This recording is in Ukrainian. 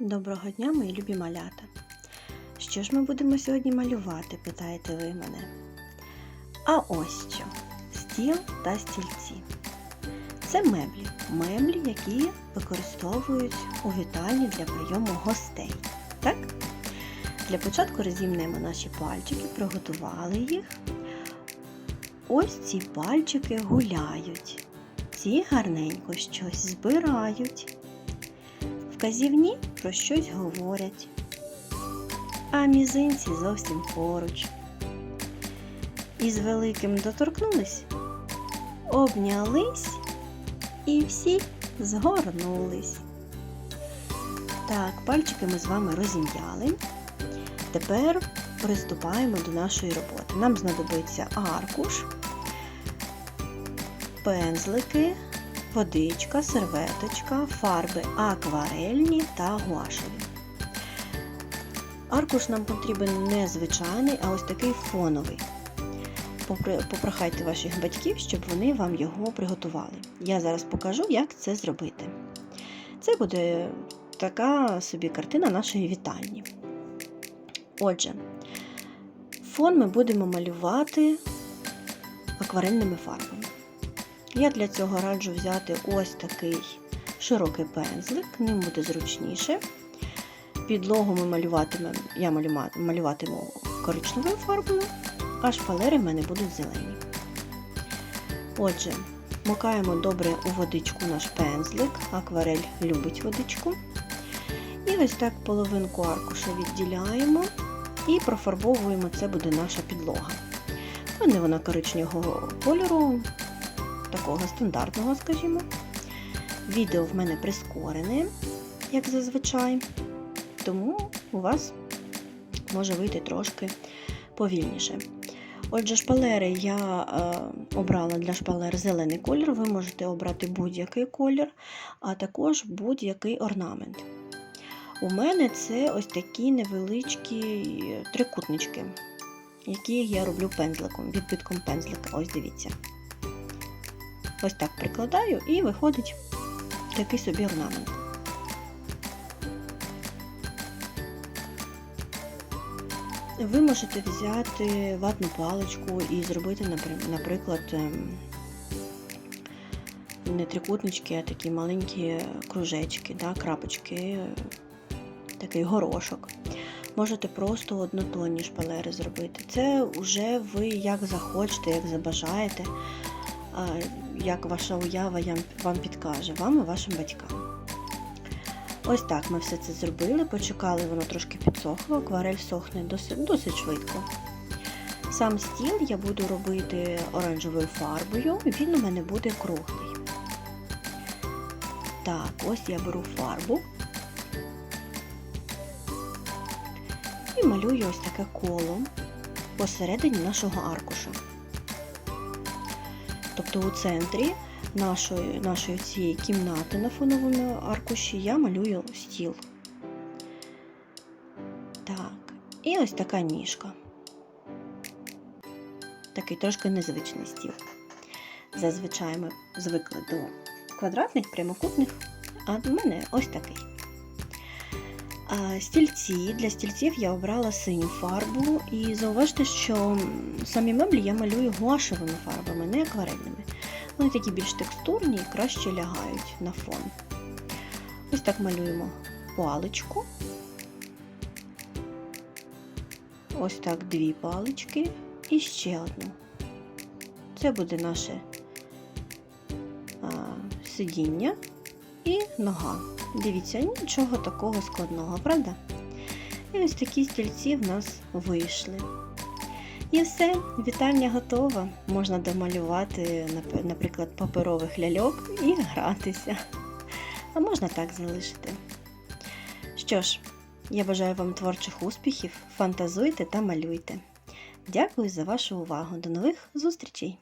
Доброго дня, мої любі малята. Що ж ми будемо сьогодні малювати, питаєте ви мене? А ось що: стіл та стільці. Це меблі. Меблі, які використовують у вітальні для прийому гостей. Так? Для початку розімнемо наші пальчики, приготували їх. Ось ці пальчики гуляють. Ці гарненько щось збирають. Вказівні про щось говорять, а мізинці зовсім поруч. Із великим доторкнулись, обнялись і всі згорнулись. Так, пальчики ми з вами розім'яли. Тепер приступаємо до нашої роботи. Нам знадобиться аркуш, пензлики, водичка, серветочка, фарби акварельні та гуашеві. Аркуш нам потрібен не звичайний, а ось такий фоновий. Попрохайте ваших батьків, щоб вони вам його приготували. Я зараз покажу, як це зробити. Це буде така собі картина нашої вітальні. Отже, фон ми будемо малювати акварельними фарбами. Я для цього раджу взяти ось такий широкий пензлик, ним буде зручніше. Підлогу ми малюватимемо, я малюватиму коричневою фарбою, а шпалери в мене будуть зелені. Отже, макаємо добре у водичку наш пензлик, акварель любить водичку. І ось так половинку аркуша відділяємо і профарбовуємо, це буде наша підлога. У мене вона коричневого кольору, такого стандартного, скажімо. Відео в мене прискорене, як зазвичай, тому у вас може вийти трошки повільніше. Отже, шпалери я е, обрала для шпалер зелений колір, ви можете обрати будь-який колір, а також будь-який орнамент. У мене це ось такі невеличкі трикутнички, які я роблю пензликом, відбитком пензлика. Ось дивіться. Ось так прикладаю і виходить такий собі орнамент. Ви можете взяти ватну паличку і зробити, наприклад, ем, не трикутнички, а такі маленькі кружечки, да, крапочки, такий горошок. Можете просто однотонні шпалери зробити. Це вже ви як захочете, як забажаєте як ваша уява вам підкаже, вам і вашим батькам. Ось так ми все це зробили, почекали, воно трошки підсохло, акварель сохне досить, досить швидко. Сам стіл я буду робити оранжевою фарбою, він у мене буде круглий. Так, ось я беру фарбу і малюю ось таке коло посередині нашого аркуша. Тобто у центрі нашої, нашої цієї кімнати на фоновому аркуші я малюю стіл. Так, і ось така ніжка. Такий трошки незвичний стіл. Зазвичай ми звикли до квадратних, прямокутних, а до мене ось такий. Стільці для стільців я обрала синю фарбу, і зауважте, що самі меблі я малюю гуашевими фарбами, не акварельними. Вони такі більш текстурні і краще лягають на фон. Ось так малюємо паличку. Ось так дві палички і ще одну. Це буде наше а, сидіння і нога. Дивіться, нічого такого складного, правда? І ось такі стільці в нас вийшли. І все, вітальня готова. Можна домалювати, наприклад, паперових ляльок і гратися. А можна так залишити. Що ж, я бажаю вам творчих успіхів, фантазуйте та малюйте. Дякую за вашу увагу. До нових зустрічей!